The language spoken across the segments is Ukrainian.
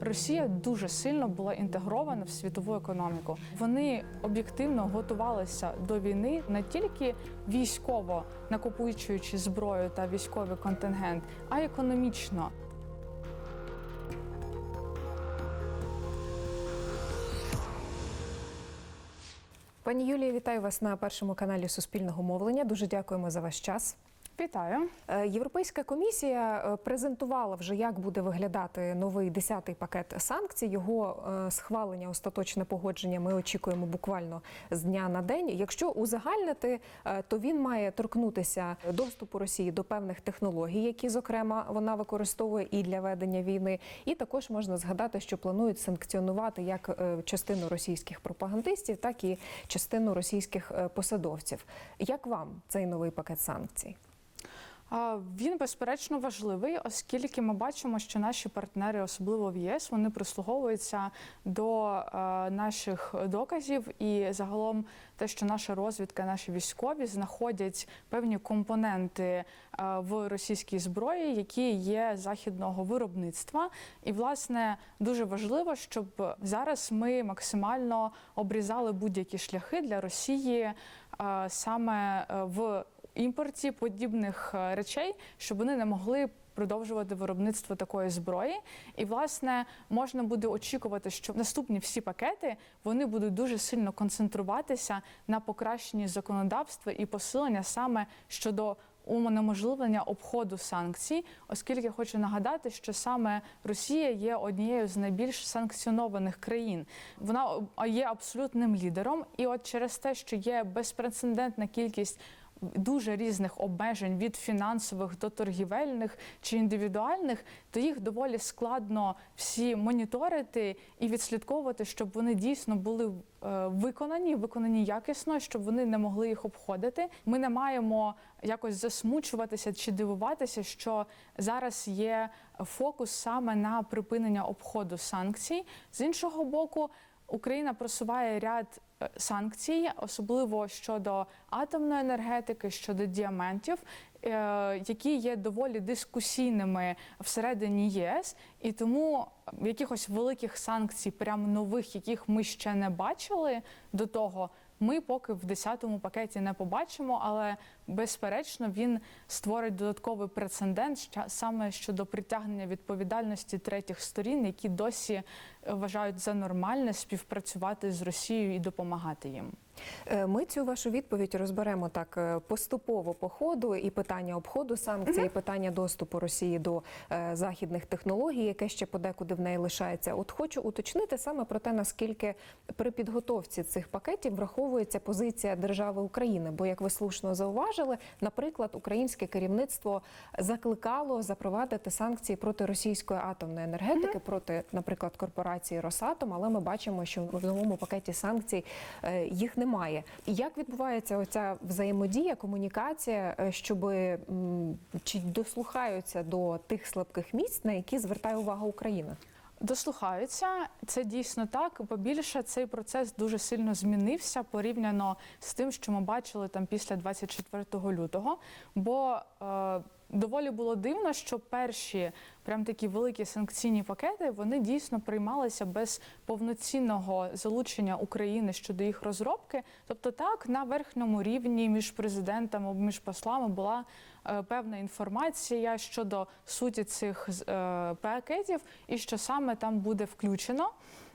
Росія дуже сильно була інтегрована в світову економіку. Вони об'єктивно готувалися до війни не тільки військово накопичуючи зброю та військовий контингент, а й економічно. Пані Юлія, вітаю вас на першому каналі Суспільного мовлення. Дуже дякуємо за ваш час. Вітаю! Е, Європейська комісія е, презентувала вже, як буде виглядати новий 10-й пакет санкцій. Його е, схвалення, остаточне погодження ми очікуємо буквально з дня на день. Якщо узагальнити, то він має торкнутися доступу Росії до певних технологій, які зокрема вона використовує і для ведення війни. І також можна згадати, що планують санкціонувати як частину російських пропагандистів, так і частину російських посадовців. Як вам цей новий пакет санкцій? Він безперечно важливий, оскільки ми бачимо, що наші партнери, особливо в ЄС, вони прислуговуються до е, наших доказів, і загалом те, що наша розвідка, наші військові знаходять певні компоненти е, в російській зброї, які є західного виробництва. І власне дуже важливо, щоб зараз ми максимально обрізали будь-які шляхи для Росії е, саме в імпорті подібних е, речей, щоб вони не могли продовжувати виробництво такої зброї. І власне можна буде очікувати, що наступні всі пакети вони будуть дуже сильно концентруватися на покращенні законодавства і посилення саме щодо унеможливлення обходу санкцій, оскільки хочу нагадати, що саме Росія є однією з найбільш санкціонованих країн. Вона є абсолютним лідером, і от через те, що є безпрецедентна кількість дуже різних обмежень від фінансових до торгівельних чи індивідуальних, то їх доволі складно всі моніторити і відслідковувати, щоб вони дійсно були е, виконані, виконані якісно, щоб вони не могли їх обходити. Ми не маємо якось засмучуватися чи дивуватися, що зараз є фокус саме на припинення обходу санкцій. З іншого боку. Україна просуває ряд е, санкцій, особливо щодо атомної енергетики, щодо діамантів, е, які є доволі дискусійними всередині ЄС, і тому якихось великих санкцій, прям нових, яких ми ще не бачили до того. Ми поки в 10-му пакеті не побачимо, але безперечно він створить додатковий прецедент саме щодо притягнення відповідальності третіх сторін, які досі е, вважають за нормальне співпрацювати з Росією і допомагати їм. Е, Ми цю вашу відповідь розберемо так е, поступово по ходу і питання обходу санкцій, і питання доступу Росії до е, західних технологій, яке ще подекуди в неї лишається. От хочу уточнити саме про те, наскільки при підготовці цих пакетів враховується позиція держави України. Бо, як ви слушно зауважили, наприклад, українське керівництво закликало запровадити санкції проти російської атомної енергетики, проти, наприклад, корпорації Росатом. Але ми бачимо, що в новому пакеті санкцій е, їх немає. Як відбувається оця взаємодія, комунікація, е, щоб чи дослухаються до тих слабких місць, на які звертає увагу Україна? Дослухаються, це дійсно так. По-більше цей процес дуже сильно змінився порівняно з тим, що ми бачили там після 24 лютого. Бо е, доволі було дивно, що перші прям такі великі санкційні пакети вони дійсно приймалися без повноцінного залучення України щодо їх розробки. Тобто, так на верхньому рівні між президентами, між послами була е, певна інформація щодо суті цих е, пакетів і що саме там буде включено.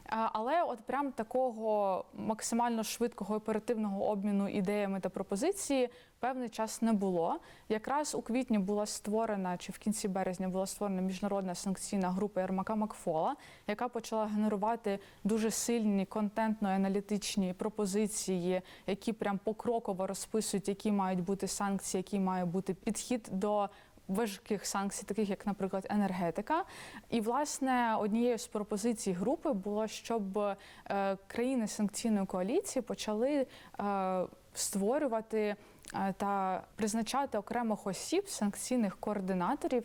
Але от прям такого максимально швидкого оперативного обміну ідеями та пропозиції певний час не було. Якраз у квітні була створена, чи в кінці березня була створена міжнародна санкційна група Ермака Макфола, яка почала генерувати дуже сильні контентно-аналітичні пропозиції, які прям покроково розписують, які мають бути санкції, який має бути підхід до важких санкцій, таких як, наприклад, енергетика. І власне однією з пропозицій групи було, щоб е, країни санкційної коаліції почали е, створювати. е, Та призначати окремих осіб, санкційних координаторів,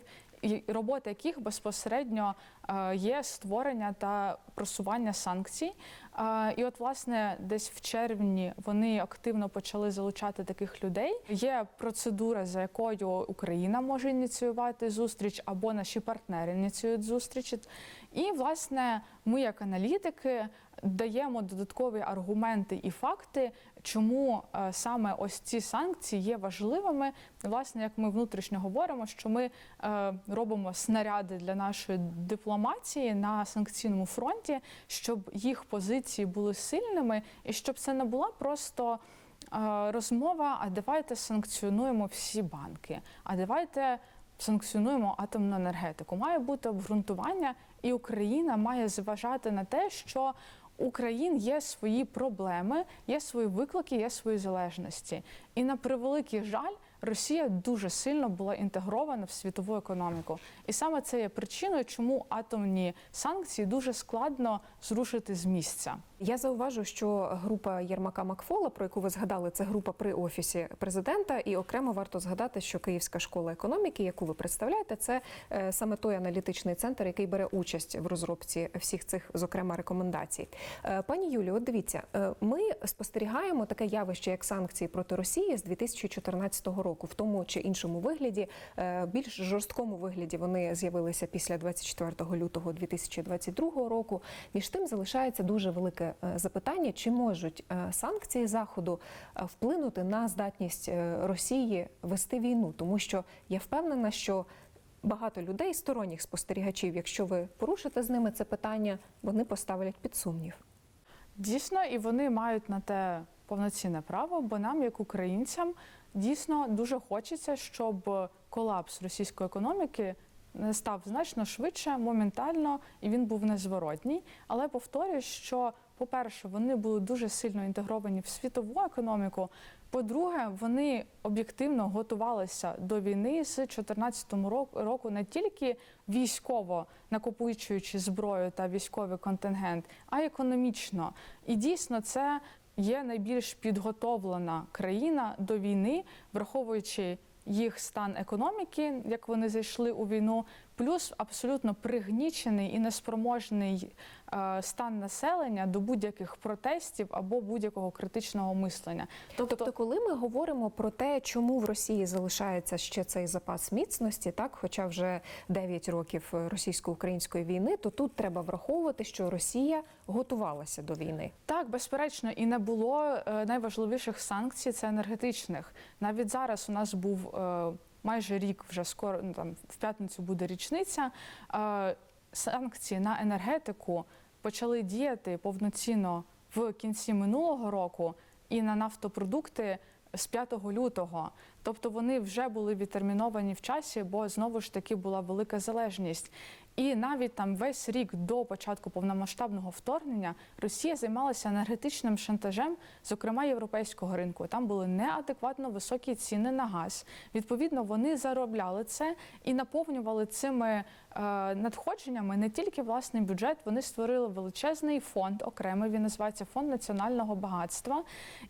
робота яких безпосередньо е, є створення та просування санкцій. Е, І от, власне, десь в червні вони активно почали залучати таких людей. Є процедура, за якою Україна може ініціювати зустріч, або наші партнери ініціюють зустрічі. І, власне, ми, як аналітики, даємо додаткові аргументи і факти, чому е, саме ось ці санкції є важливими. Власне, як ми внутрішньо говоримо, що ми е, робимо снаряди для нашої дипломатії на санкційному фронті, щоб їх позиції були сильними, і щоб це не була просто е, розмова. А давайте санкціонуємо всі банки. А давайте санкціонуємо атомну енергетику. Має бути обґрунтування, і Україна має зважати на те, що у країн є свої проблеми, є свої виклики, є свої залежності. І на превеликий жаль, Росія дуже сильно була інтегрована в світову економіку. І саме це є причиною, чому атомні санкції дуже складно зрушити з місця. Я зауважу, що група Єрмака Макфола, про яку ви згадали, це група при офісі президента, і окремо варто згадати, що Київська школа економіки, яку ви представляєте, це е, саме той аналітичний центр, який бере участь в розробці всіх цих, зокрема, рекомендацій. Е, Пані Юлію, от дивіться, е, ми спостерігаємо таке явище, як санкції проти Росії з 2014 року, в тому чи іншому вигляді, більш жорсткому вигляді вони з'явилися після 24 лютого 2022 року. Між тим залишається дуже велике е, запитання, чи можуть е, санкції заходу е, вплинути на здатність Росії вести війну, тому що я впевнена, що багато людей, сторонніх спостерігачів, якщо ви порушите з ними це питання, вони поставлять під сумнів. Дійсно, і вони мають на те повноцінне право, бо нам, як українцям, дійсно дуже хочеться, щоб колапс російської економіки не став значно швидше, моментально, і він був незворотній. Але повторюю, що, по-перше, вони були дуже сильно інтегровані в світову економіку. По-друге, вони об'єктивно готувалися до війни з 2014 року, не тільки військово накопичуючи зброю та військовий контингент, а й економічно. І дійсно це є найбільш підготовлена країна до війни, враховуючи їх стан економіки, як вони зайшли у війну, плюс абсолютно пригнічений і неспроможний е, стан населення до будь-яких протестів або будь-якого критичного мислення. Тобто, коли ми говоримо про те, чому в Росії залишається ще цей запас міцності, так, хоча вже 9 років російсько-української війни, то тут треба враховувати, що Росія готувалася до війни. Так, безперечно, і не було е, найважливіших санкцій це енергетичних. Навіть зараз у нас був е, майже рік, вже скоро ну, там в п'ятницю буде річниця. Е, санкції на енергетику почали діяти повноцінно в кінці минулого року і на нафтопродукти з 5 лютого. Тобто вони вже були відтерміновані в часі, бо знову ж таки була велика залежність. І навіть там весь рік до початку повномасштабного вторгнення Росія займалася енергетичним шантажем, зокрема європейського ринку. Там були неадекватно високі ціни на газ. Відповідно, вони заробляли це і наповнювали цими е, надходженнями не тільки власний бюджет. Вони створили величезний фонд, окремий він називається фонд національного багатства.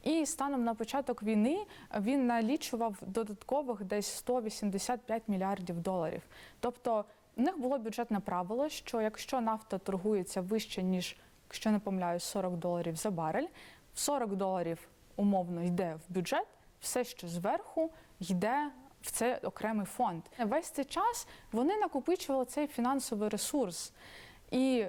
І станом на початок війни він налічував додаткових десь 185 мільярдів доларів. Тобто у них було бюджетне правило, що якщо нафта торгується вище ніж, якщо не помиляюсь, 40 доларів за барель, 40 доларів умовно йде в бюджет, все, що зверху, йде в цей окремий фонд. Весь цей час вони накопичували цей фінансовий ресурс. І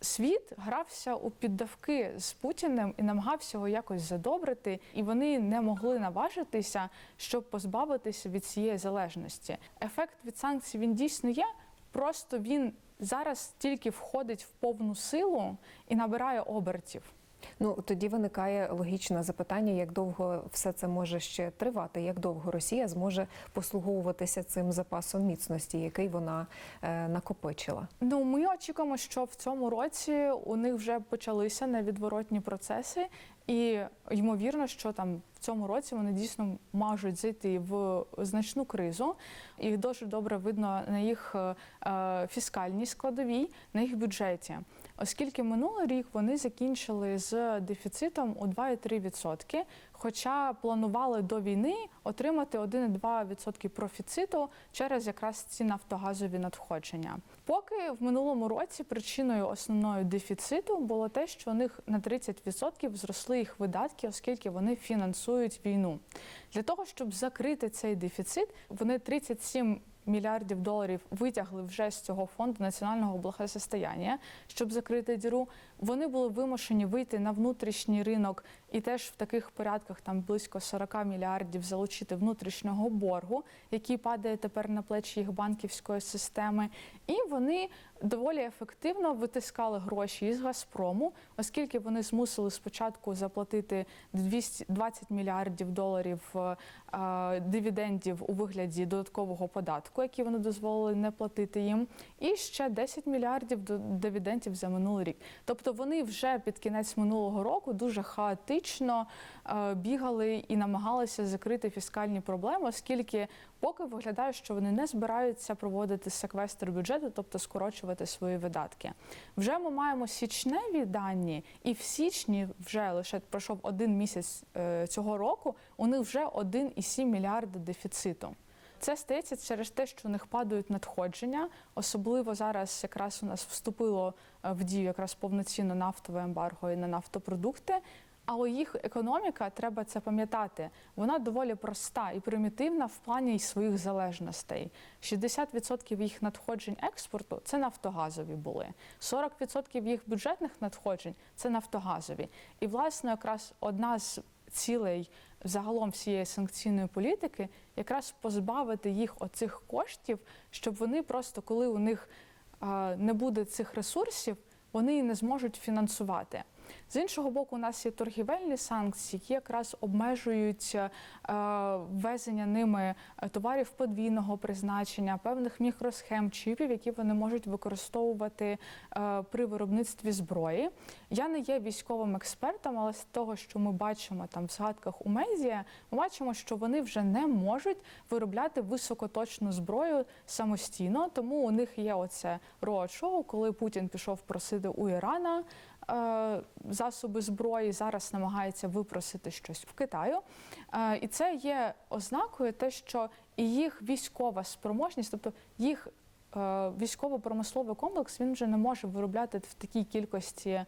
світ грався у піддавки з Путіним і намагався його якось задобрити, і вони не могли наважитися, щоб позбавитися від цієї залежності. Ефект від санкцій він дійсно є. Просто він зараз тільки входить в повну силу і набирає обертів. Ну тоді виникає логічне запитання, як довго все це може ще тривати, як довго Росія зможе послуговуватися цим запасом міцності, який вона е, накопичила. Ну, ми очікуємо, що в цьому році у них вже почалися невідворотні процеси, і ймовірно, що там в цьому році вони дійсно можуть зайти в значну кризу. І дуже добре видно на їх е, фіскальній складовій, на їх бюджеті. Оскільки минулий рік вони закінчили з дефіцитом у 2,3%, хоча планували до війни отримати 1,2% профіциту через якраз ці нафтогазові надходження. Поки в минулому році причиною основною дефіциту було те, що у них на 30% зросли їх видатки, оскільки вони фінансують війну. Для того щоб закрити цей дефіцит, вони 37 мільярдів доларів витягли вже з цього фонду національного благосостояння, щоб закрити діру. Вони були вимушені вийти на внутрішній ринок і теж в таких порядках там близько 40 мільярдів залучити внутрішнього боргу, який падає тепер на плечі їх банківської системи. І вони доволі ефективно витискали гроші із Газпрому, оскільки вони змусили спочатку заплатити 220 мільярдів доларів е, дивідендів у вигляді додаткового податку, який вони дозволили не платити їм, і ще 10 мільярдів дивідендів за минулий рік. Тобто вони вже під кінець минулого року дуже хаотично е, бігали і намагалися закрити фіскальні проблеми, оскільки поки виглядає, що вони не збираються проводити секвестр бюджету, тобто скорочувати свої видатки. Вже ми маємо січневі дані, і в січні вже лише пройшов один місяць е, цього року. У них вже 1,7 мільярда дефіциту. Це стається через те, що у них падають надходження. Особливо зараз якраз у нас вступило е, в дію якраз повноцінно нафтове ембарго і на нафтопродукти. Але їх економіка, треба це пам'ятати, вона доволі проста і примітивна в плані своїх залежностей. 60% їх надходжень експорту це нафтогазові були, 40% їх бюджетних надходжень це нафтогазові. І, власне, якраз одна з цілей загалом всієї санкційної політики якраз позбавити їх оцих коштів, щоб вони просто, коли у них не буде цих ресурсів, вони не зможуть фінансувати. З іншого боку, у нас є торгівельні санкції, які якраз обмежують е, ввезення ними е, товарів подвійного призначення, певних мікросхем, чіпів, які вони можуть використовувати е, при виробництві зброї. Я не є військовим експертом, але з того, що ми бачимо там в згадках у медіа, ми бачимо, що вони вже не можуть виробляти високоточну зброю самостійно. Тому у них є оце роад-шоу, коли Путін пішов просити у Ірана засоби зброї, зараз намагається випросити щось в Китаю. Е, І це є ознакою те, що і їх військова спроможність, тобто їх е, військово-промисловий комплекс, він вже не може виробляти в такій кількості е,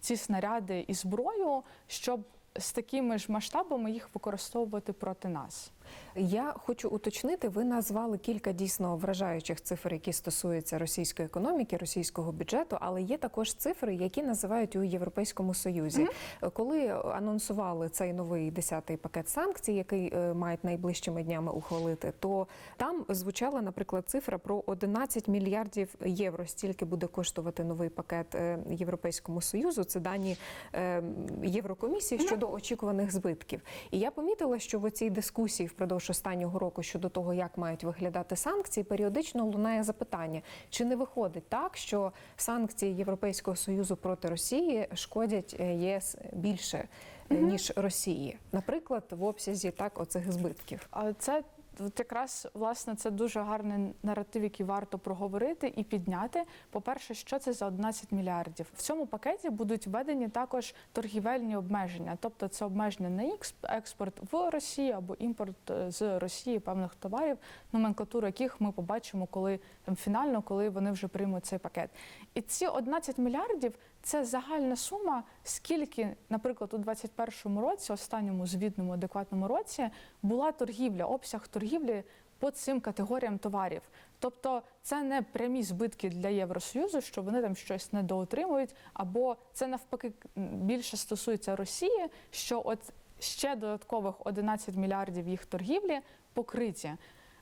ці снаряди і зброю, щоб з такими ж масштабами їх використовувати проти нас. Я хочу уточнити, ви назвали кілька дійсно вражаючих цифр, які стосуються російської економіки, російського бюджету, але є також цифри, які називають у Європейському Союзі. Коли анонсували цей новий десятий пакет санкцій, який е, мають найближчими днями ухвалити, то там звучала, наприклад, цифра про 11 мільярдів євро. Стільки буде коштувати новий пакет е, Європейському Союзу. Це дані е, Єврокомісії щодо очікуваних збитків. І я помітила, що в цій дискусії впродовж останнього року щодо того, як мають виглядати санкції, періодично лунає запитання: чи не виходить так, що санкції Європейського союзу проти Росії шкодять е, ЄС більше е, ніж Росії, наприклад, в обсязі так оцих збитків. А це от якраз власне це дуже гарний наратив, який варто проговорити і підняти. По-перше, що це за 11 мільярдів? В цьому пакеті будуть введені також торгівельні обмеження, тобто це обмеження на експорт в Росію або імпорт е, з Росії певних товарів, номенклатуру яких ми побачимо, коли там фінально, коли вони вже приймуть цей пакет. І ці 11 мільярдів це загальна сума, скільки, наприклад, у 2021 році, останньому звітному адекватному році, була торгівля, обсяг торгівлі по цим категоріям товарів. Тобто це не прямі збитки для Євросоюзу, що вони там щось недоотримують, або це навпаки більше стосується Росії, що от ще додаткових 11 мільярдів їх торгівлі покриті.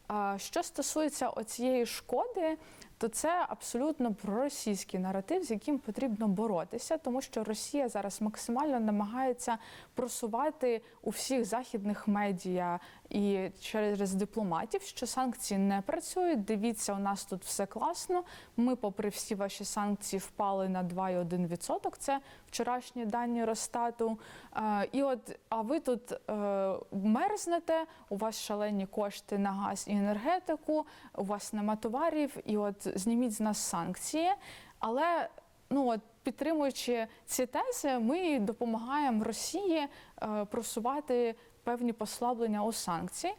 А Що стосується оцієї шкоди, то це абсолютно проросійський наратив, з яким потрібно боротися, тому що Росія зараз максимально намагається просувати у всіх західних медіа і через дипломатів, що санкції не працюють. Дивіться, у нас тут все класно. Ми, попри всі ваші санкції, впали на 2,1%. Це вчорашні дані Росстату. Е, І от, а ви тут е, мерзнете, у вас шалені кошти на газ і енергетику, у вас нема товарів, і от зніміть з нас санкції. Але ну от підтримуючи ці тези, ми допомагаємо Росії е, просувати певні послаблення у санкції.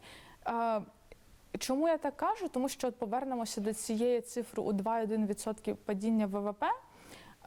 Е, Чому я так кажу? Тому що от повернемося до цієї цифри у 2,1% падіння ВВП.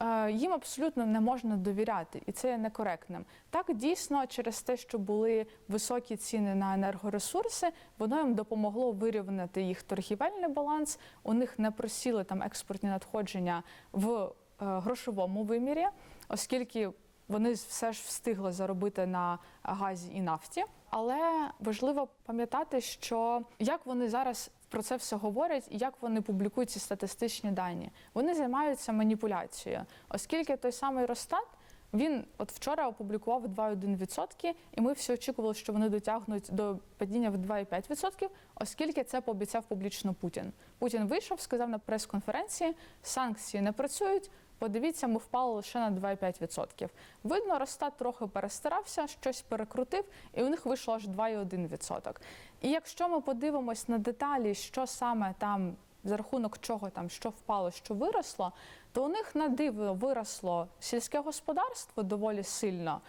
Е, Їм абсолютно не можна довіряти, і це є некоректним. Так дійсно, через те, що були високі ціни на енергоресурси, воно їм допомогло вирівняти їх торгівельний баланс. У них не просіли там експортні надходження в грошовому вимірі, оскільки вони все ж встигли заробити на газі і нафті. Але важливо пам'ятати, що як вони зараз про це все говорять і як вони публікують ці статистичні дані. Вони займаються маніпуляцією, оскільки той самий Росстат, він от вчора опублікував 2,1%, і ми всі очікували, що вони дотягнуть до падіння в 2,5%, оскільки це пообіцяв публічно Путін. Путін вийшов, сказав на прес-конференції, санкції не працюють. Подивіться, ми впали лише на 2,5%. Видно, Росстат трохи перестарався, щось перекрутив, і у них вийшло аж 2,1%. І якщо ми подивимось на деталі, що саме там, за рахунок чого там, що впало, що виросло, то у них на диво виросло сільське господарство доволі сильно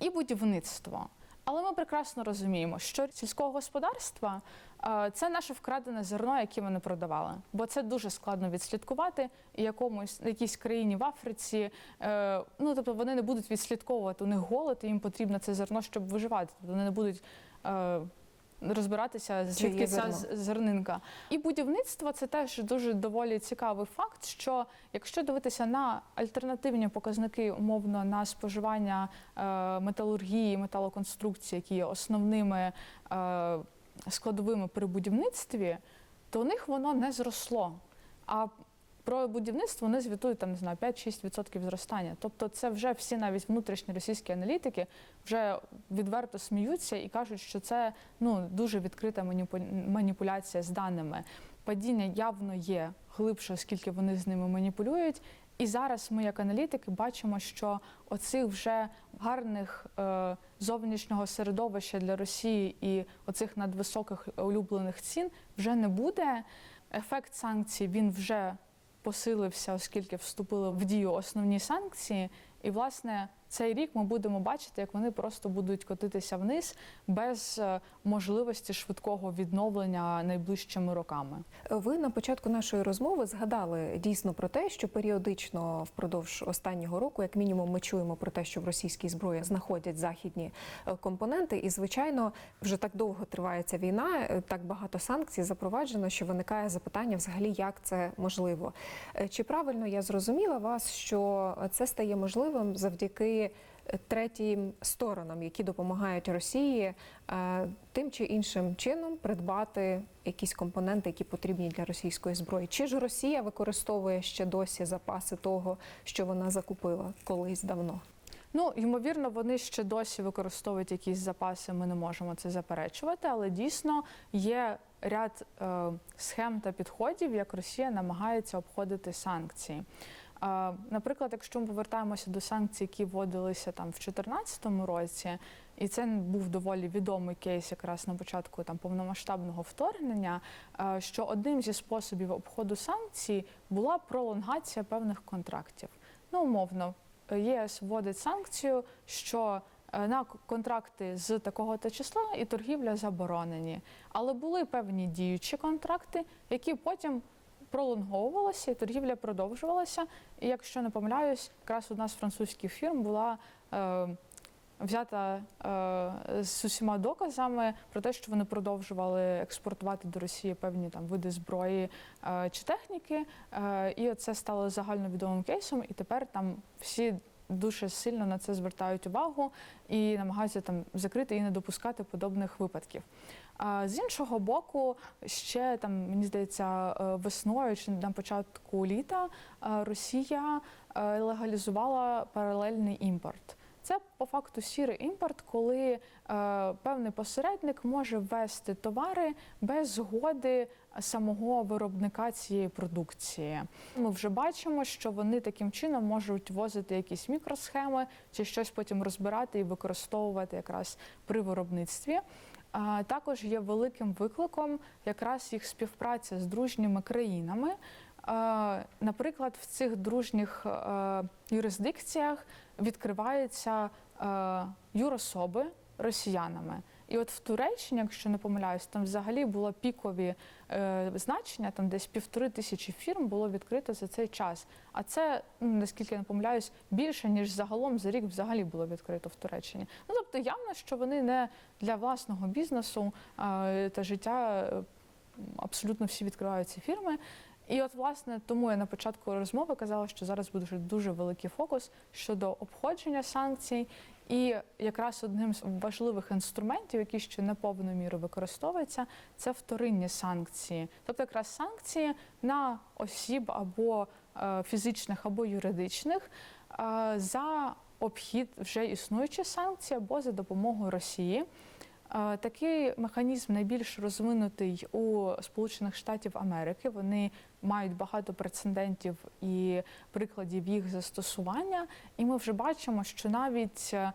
і будівництво. Але ми прекрасно розуміємо, що сільського господарства е, це наше вкрадене зерно, яке вони продавали. Бо це дуже складно відслідкувати і якомусь якійсь країні в Африці. е, Ну тобто вони не будуть відслідковувати у них голод, і їм потрібно це зерно, щоб виживати. Тобто вони не будуть. Розбиратися, звідки ця зернинка. І будівництво це теж дуже доволі цікавий факт, що якщо дивитися на альтернативні показники умовно на споживання е, металургії, металоконструкції, які є основними е, складовими при будівництві, то у них воно не зросло. А про будівництво вони звітують там не знаю 5-6% зростання. Тобто, це вже всі навіть внутрішні російські аналітики вже відверто сміються і кажуть, що це ну дуже відкрита маніпуляція з даними. Падіння явно є глибше, оскільки вони з ними маніпулюють. І зараз ми, як аналітики, бачимо, що оцих вже гарних е, зовнішнього середовища для Росії і оцих надвисоких улюблених цін вже не буде. Ефект санкцій він вже посилився, оскільки вступили в дію основні санкції. І, власне, цей рік ми будемо бачити, як вони просто будуть котитися вниз без е, можливості швидкого відновлення найближчими роками. Ви на початку нашої розмови згадали дійсно про те, що періодично впродовж останнього року, як мінімум, ми чуємо про те, що в російській зброї знаходять західні е, компоненти. І звичайно, вже так довго триває ця війна, е, так багато санкцій запроваджено, що виникає запитання, взагалі, як це можливо. Чи правильно я зрозуміла вас, що це стає можливим завдяки е, третім сторонам, які допомагають Росії е, тим чи іншим чином придбати якісь компоненти, які потрібні для російської зброї? Чи ж Росія використовує ще досі запаси того, що вона закупила колись давно? Ну, ймовірно, вони ще досі використовують якісь запаси. Ми не можемо це заперечувати, але дійсно є ряд е, схем та підходів, як Росія намагається обходити санкції. Наприклад, якщо ми повертаємося до санкцій, які вводилися там в 2014 році, і це був доволі відомий кейс, якраз на початку там повномасштабного вторгнення, що одним зі способів обходу санкцій була пролонгація певних контрактів. Ну, умовно, ЄС вводить санкцію, що е, на контракти з такого то числа і торгівля заборонені. Але були певні діючі контракти, які потім пролонговувалися, і торгівля продовжувалася. І якщо не помиляюсь, якраз одна з французьких фірм була е, взята е, з усіма доказами про те, що вони продовжували експортувати до Росії певні там види зброї е, чи техніки. Е, і це стало загальновідомим кейсом, і тепер там всі. Дуже сильно на це звертають увагу і намагаються там закрити і не допускати подобних випадків. А з іншого боку, ще там мені здається, е, весною чи на початку літа е, Росія е, легалізувала паралельний імпорт. Це по факту сірий імпорт, коли е, певний посередник може ввести товари без згоди самого виробника цієї продукції. Ми вже бачимо, що вони таким чином можуть возити якісь мікросхеми чи щось потім розбирати і використовувати якраз при виробництві. Також є великим викликом якраз їх співпраця з дружніми країнами. Наприклад, в цих дружніх е, юрисдикціях відкриваються е, юрособи росіянами. І от в Туреччині, якщо не помиляюсь, там взагалі було пікові е, значення, там десь півтори тисячі фірм було відкрито за цей час. А це, ну, наскільки я не помиляюсь, більше, ніж загалом за рік взагалі було відкрито в Туреччині. Ну тобто явно, що вони не для власного бізнесу е, та життя е, абсолютно всі відкривають ці фірми. І от, власне, тому я на початку розмови казала, що зараз буде дуже великий фокус щодо обходження санкцій. І якраз одним з важливих інструментів, які ще не повною мірою використовуються, це вторинні санкції. Тобто якраз санкції на осіб або е, фізичних, або юридичних е, за обхід вже існуючих санкцій або за допомогою Росії. Такий механізм найбільш розвинутий у Сполучених Штатів Америки. Вони мають багато прецедентів і прикладів їх застосування. І ми вже бачимо, що навіть е,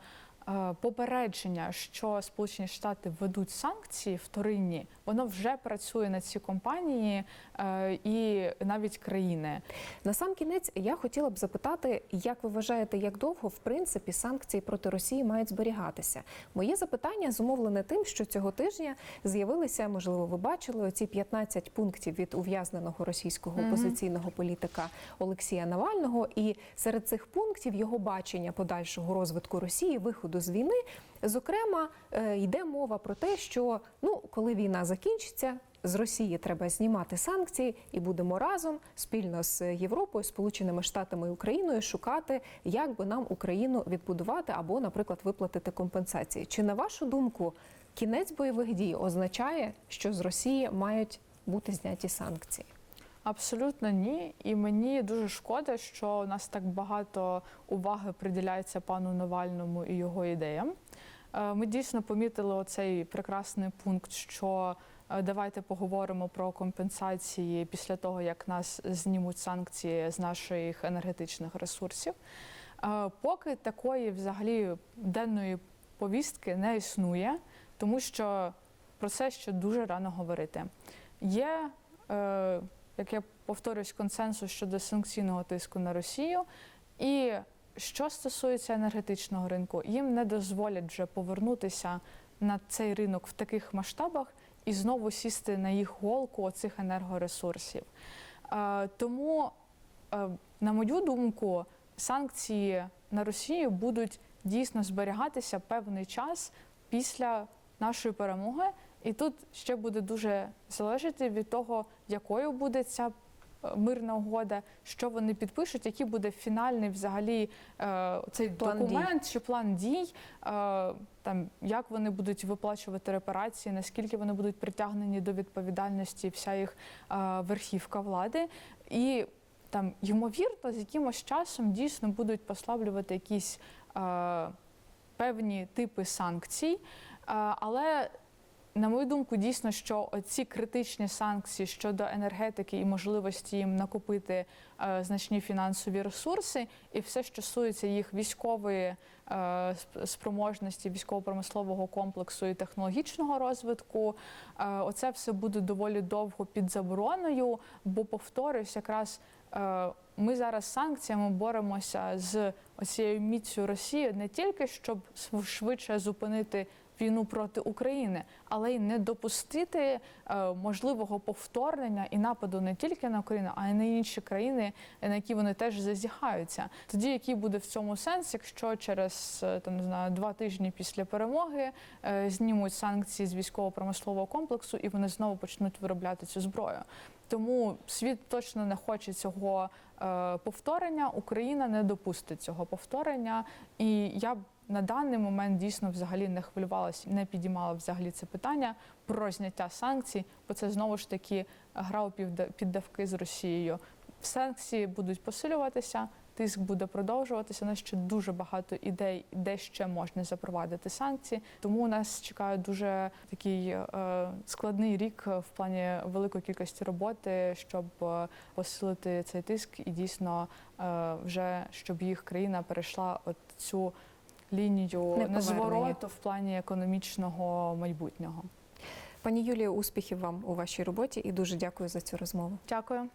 попередження, що Сполучені Штати введуть санкції вторинні, воно вже працює на ці компанії е, і навіть країни. На сам кінець я хотіла б запитати, як ви вважаєте, як довго в принципі санкції проти Росії мають зберігатися? Моє запитання зумовлене тим, що цього тижня з'явилися, можливо, ви бачили оці 15 пунктів від ув'язненого російського опозиційного політика Олексія Навального. І серед цих пунктів його бачення подальшого розвитку Росії, виходу з війни. Зокрема, е, йде мова про те, що ну, коли війна закінчиться, з Росії треба знімати санкції, і будемо разом спільно з Європою, Сполученими Штатами і Україною шукати, як би нам Україну відбудувати або, наприклад, виплатити компенсації. Чи на вашу думку кінець бойових дій означає, що з Росії мають бути зняті санкції? Абсолютно ні. І мені дуже шкода, що у нас так багато уваги приділяється пану Навальному і його ідеям. Е, Ми дійсно помітили оцей прекрасний пункт, що е, давайте поговоримо про компенсації після того, як нас знімуть санкції з наших енергетичних ресурсів. Е, Поки такої взагалі денної повістки не існує, тому що про це ще дуже рано говорити. Є як я повторюсь, консенсус щодо санкційного тиску на Росію. І що стосується енергетичного ринку, їм не дозволять вже повернутися на цей ринок в таких масштабах і знову сісти на їх голку оцих енергоресурсів. Е, Тому, е, на мою думку, санкції на Росію будуть дійсно зберігатися певний час після нашої перемоги. І тут ще буде дуже залежати від того, якою буде ця е, мирна угода, що вони підпишуть, який буде фінальний взагалі е, цей План документ чи план дій, е, там як вони будуть виплачувати репарації, наскільки вони будуть притягнені до відповідальності, вся їх е, верхівка влади. І там ймовірно, з якимось часом дійсно будуть послаблювати якісь е, певні типи санкцій. Е, але на мою думку, дійсно, що ці критичні санкції щодо енергетики і можливості їм накопити е, значні фінансові ресурси, і все, що стосується їх військової е, спроможності, військово-промислового комплексу і технологічного розвитку, е, оце все буде доволі довго під забороною, бо повторюсь, якраз. е, Ми зараз санкціями боремося з оцією міцю Росії не тільки щоб швидше зупинити війну проти України, але й не допустити е, можливого повторення і нападу не тільки на Україну, а й на інші країни, на які вони теж зазіхаються. Тоді який буде в цьому сенс, якщо через е, там не знаю два тижні після перемоги е, знімуть санкції з військово-промислового комплексу і вони знову почнуть виробляти цю зброю. Тому світ точно не хоче цього е, повторення. Україна не допустить цього повторення, і я б на даний момент дійсно взагалі не хвилювалася, не підіймала взагалі це питання про зняття санкцій, бо це знову ж таки гра у піддавки з Росією. Санкції будуть посилюватися, тиск буде продовжуватися. У нас ще дуже багато ідей, де ще можна запровадити санкції. Тому у нас чекає дуже такий е, складний рік в плані великої кількості роботи, щоб е, посилити цей тиск і дійсно е, вже щоб їх країна перейшла от цю лінію незвороту в плані економічного майбутнього. Пані Юлія, успіхів вам у вашій роботі і дуже дякую за цю розмову. Дякую.